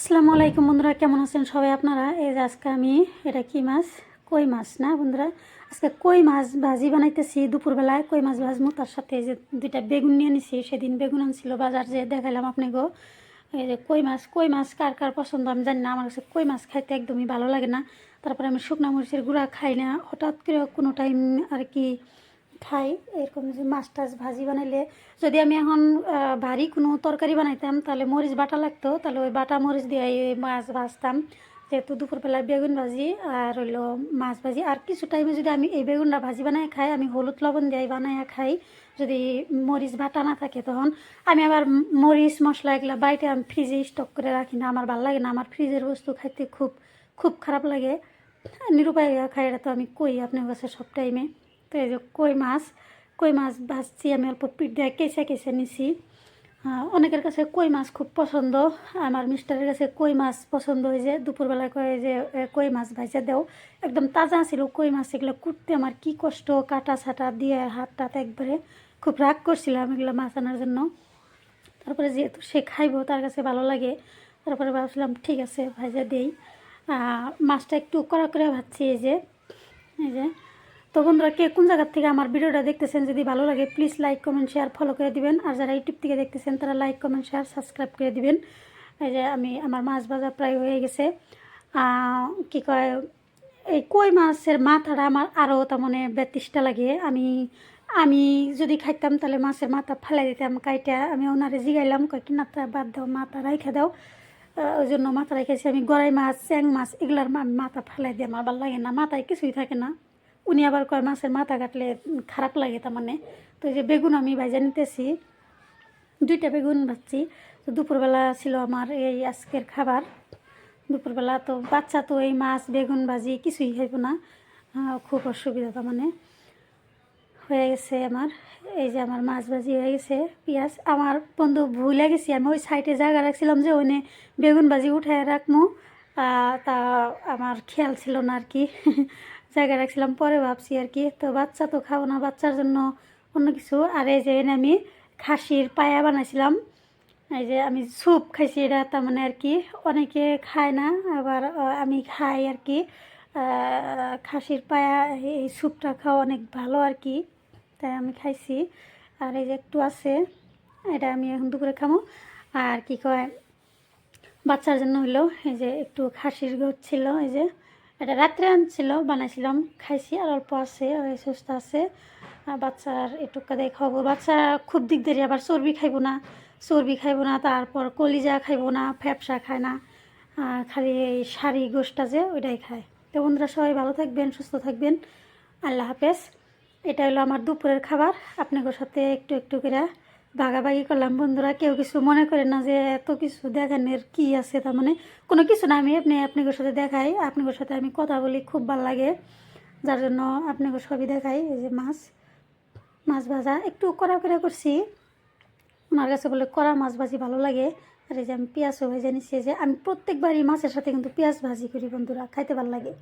আসসালামু আলাইকুম বন্ধুরা, কেমন আছেন সবাই আপনারা? এই যে আজকে আমি, এটা কি মাছ? কই মাছ না বন্ধুরা? আজকে কই মাছ ভাজি বানাইতেছি দুপুরবেলায়, কই মাছ ভাজমু তার সাথে যে দুইটা বেগুন নিয়ে নিছি সেদিন বেগুন আনছিল বাজার যে দেখাইলাম আপনাকেও এই যে কই মাছ কই মাছ, কার কার পছন্দ আমি জানি না, আমার কাছে কই মাছ খাইতে একদমই ভালো লাগে না। তারপরে আমি শুকনা মরিচের গুঁড়া খাই না, হঠাৎ করে কোনো টাইম আর কি খাই, এরকম যে মাছ টাছ ভাজি বানাইলে যদি আমি এখন ভারী কোনো তরকারি বানাইতাম, তাহলে মরিচ বাটা লাগতো, তাহলে ওই বাটা মরিচ দিয়ে মাছ ভাজতাম। যেহেতু দুপুরবেলায় বেগুন ভাজি আর হইল মাছ ভাজি। আর কিছু টাইমে যদি আমি এই বেগুনটা ভাজি বানাই খাই, আমি হলুদ লবণ দিয়ে বানাই খাই, যদি মরিচ বাটা না থাকে তখন। আমি আবার মরিচ, মশলা এগুলো বাইরে আমি ফ্রিজে স্টক করে রাখি না, আমার ভালো লাগে না। আমার ফ্রিজের বস্তু খাইতে খুব খুব খারাপ লাগে। নিরুপায় খাই এটা তো আমি কই, আপনার কাছে সব টাইমে তো এই যে কই মাছ কই মাছ ভাজছি আমি অল্প পিঠ দিয়ে কেসে কেসে নিছি অনেকের কাছে কই মাছ খুব পছন্দ, আমার মিস্টারের কাছে কই মাছ পছন্দ হয়ে যে দুপুরবেলা কয়ে যে কই মাছ ভাজা দেও। একদম তাজা ছিল কই মাছ, এগুলো কুটতে আমার কি কষ্ট, কাটা ছাটা দিয়ে হাত টাত একবারে খুব রাগ করছিলাম এগুলো মাছ আনার জন্য। তারপরে যেহেতু সে খাইবো, তার কাছে ভালো লাগে, তারপরে ভাবছিলাম ঠিক আছে, ভাজা দেই। মাছটা একটু কড়া করে ভাজছি এই যে এই যে। তো বন্ধুরা, কে কোন জায়গার থেকে আমার ভিডিওটা দেখতেছেন যদি ভালো লাগে please like comment share follow করে দিবেন। আর যারা ইউটিউব থেকে দেখতেছেন, তারা লাইক কমেন্ট শেয়ার সাবস্ক্রাইব করে দিবেন। এই যে আমি, আমার মাছ ভাজা প্রায় হয়ে গেছে। কি কয়, এই কই মাছের মাথাটা আমার আরও তার মানে লাগে আমি আমি যদি খাইতাম তাহলে মাছের মাথা ফেলাই দিতাম, কাইটা আমি ওনারে জিগাইলাম, কয়, কি না তা বাদ দাও, মাথা রাইখা দাও। ওই জন্য মাথা রেখেছি আমি গড়াই মাছ, চ্যাং মাছ, এগুলার মাথা ফেলাই দিই, আমার ভালো লাগে না, মাথায় কিছুই থাকে না। উনি আবার কয়, মাছের মাথা কাটলে খারাপ লাগে তার মানে তো এই যে বেগুন আমি ভাজা নিতেছি, দুইটা বেগুন ভাজছি। তো দুপুরবেলা ছিল আমার এই আজকের খাবার। দুপুরবেলা তো বাচ্চা তো এই মাছ, বেগুন ভাজি কিছুই খাইব না। খুব অসুবিধা তার মানে হয়ে গেছে আমার, এই যে আমার মাছ ভাজি হয়ে গেছে, পেঁয়াজ। আমার বন্ধু ভুলে গেছি, আমি ওই সাইডে জায়গা রাখছিলাম যে ওইনে বেগুন ভাজি উঠায় রাখব তা আমার খেয়াল ছিল না আর কি। জায়গা রাখছিলাম, পরে ভাবছি আর কি, তো বাচ্চা তো খাব না, বাচ্চার জন্য অন্য কিছু। আর এই যে এনে আমি খাসির পায়া বানাইছিলাম। এই যে আমি স্যুপ খাইছি এটা, তার মানে আর কি, অনেকে খায় না, আবার আমি খাই আর কি। খাসির পায়া, এই স্যুপটা খাওয়া অনেক ভালো আর কি, তাই আমি খাইছি। আর এই যে একটু আছে, এটা আমি এখন দুপুরে খামো। আর কি কয় বাচ্চার জন্য হলো এই যে একটু খাসির গোট ছিল, এই যে এটা রাত্রে আনছিল, বানাইছিলাম, খাইছি, আর অল্প আছে সুস্থ আছে। বাচ্চার একটুকা দিয়ে খাব বাচ্চা খুব দিক দেরি আবার চর্বি খাইবো না, চর্বি খাইবো না, তারপর কলিজা খাইব না, ফ্যাপসা খায় না খালি এই শাড়ি গোষ্ঠটা যে ওইটাই খায়। তো বন্ধুরা, সবাই ভালো থাকবেন, সুস্থ থাকবেন। আল্লাহ হাফেজ। এটা হলো আমার দুপুরের খাবার। আপনাদের সাথে একটু একটু করে ভাগাভাগি করলাম। বন্ধুরা, কেউ কিছু মনে করে না যে এত কিছু দেখানোর কি আছে, তার মানে কোনো কিছু না। আমি আপনি আপনাদের সাথে দেখাই, আপনাদের সাথে আমি কথা বলি, খুব ভালো লাগে। যার জন্য আপনাকে সবই দেখাই, এই যে মাছ। মাছ ভাজা, একটু কড়া করে করছি। ওনার কাছে বলে, কড়া মাছ ভাজি ভালো লাগে। আর এই যে আমি পেঁয়াজও ভেজে নিচ্ছি যে আমি প্রত্যেকবারই মাছের সাথে কিন্তু পেঁয়াজ ভাজি করি, বন্ধুরা, খাইতে ভালো লাগে।